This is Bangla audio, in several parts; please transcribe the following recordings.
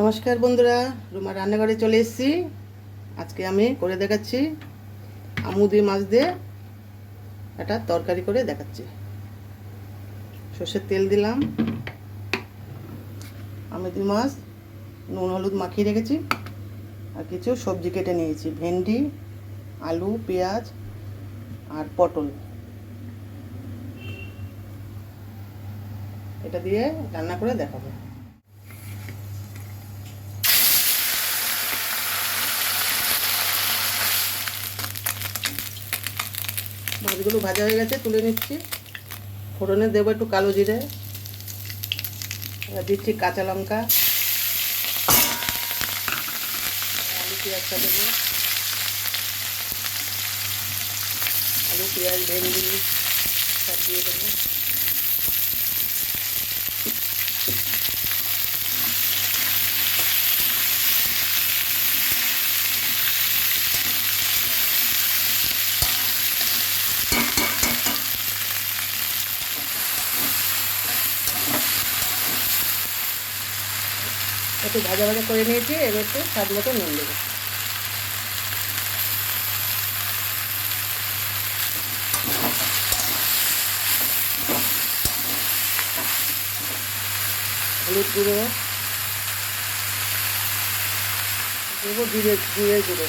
নমস্কার বন্ধুরা, রুমা রান্নাঘরে চলে এসেছি। আজকে আমি করে দেখাচ্ছি আমুদি মাছ দিয়ে একটা তরকারি করে দেখাচ্ছি। সর্ষের তেল দিলাম আমুদি মাছ, নুন, হলুদ মাখিয়ে রেখেছি, আর কিছু সবজি কেটে নিয়েছি, ভেন্ডি, আলু, পেঁয়াজ আর পটল। এটা দিয়ে রান্না করে দেখাবো। মাছগুলো ভাজা হয়ে গেছে, তুলে নিচ্ছি। ফোড়নে দেবো একটু কালো জিরে দিচ্ছি কাঁচা লঙ্কা। আলু পেঁয়াজটা দেবো। আলু, পেঁয়াজ, ভেন্ডি সব দিয়ে দেবো। একটু ভাজা ভাজা করে নিয়েছি, এবার একটু স্বাদ মতো নুন দেবো। হলুদ গুঁড়ো, দেবো জিরে জিরে গুঁড়ো।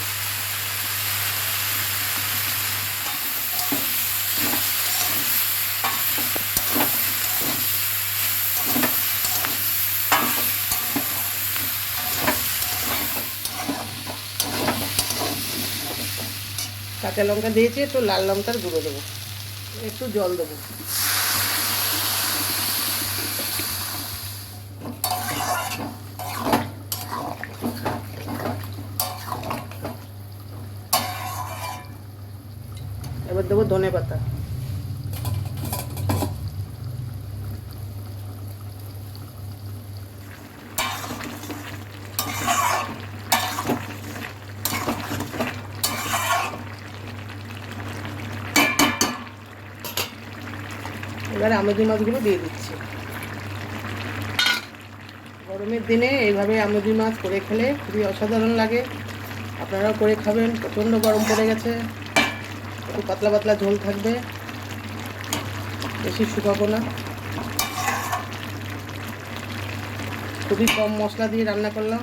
কাঁচা লঙ্কা দিয়েছি, একটু লাল লঙ্কার গুঁড়ো দেবো। একটু জল দেবো। এবার দেবো ধনে পাতা এবার আমদি মাছগুলো দিয়ে দিচ্ছি। গরমের দিনে এইভাবে আমদি মাছ করে খেলে খুবই অসাধারণ লাগে। আপনারাও করে খাবেন, প্রচণ্ড গরম পড়ে গেছে, একটু পাতলা পাতলা ঝোল থাকবে, বেশি শুকাবো না। খুবই কম মশলা দিয়ে রান্না করলাম।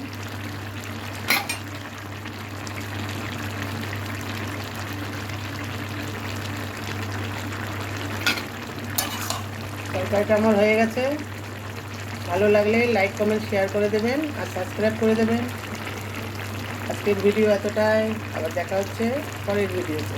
তরকারিটা আমার হয়ে গেছে। ভালো লাগলে লাইক কমেন্ট শেয়ার করে দেবেন আর সাবস্ক্রাইব করে দেবেন। আজকের ভিডিও এতটাই। আবার দেখা হচ্ছে পরের ভিডিওতে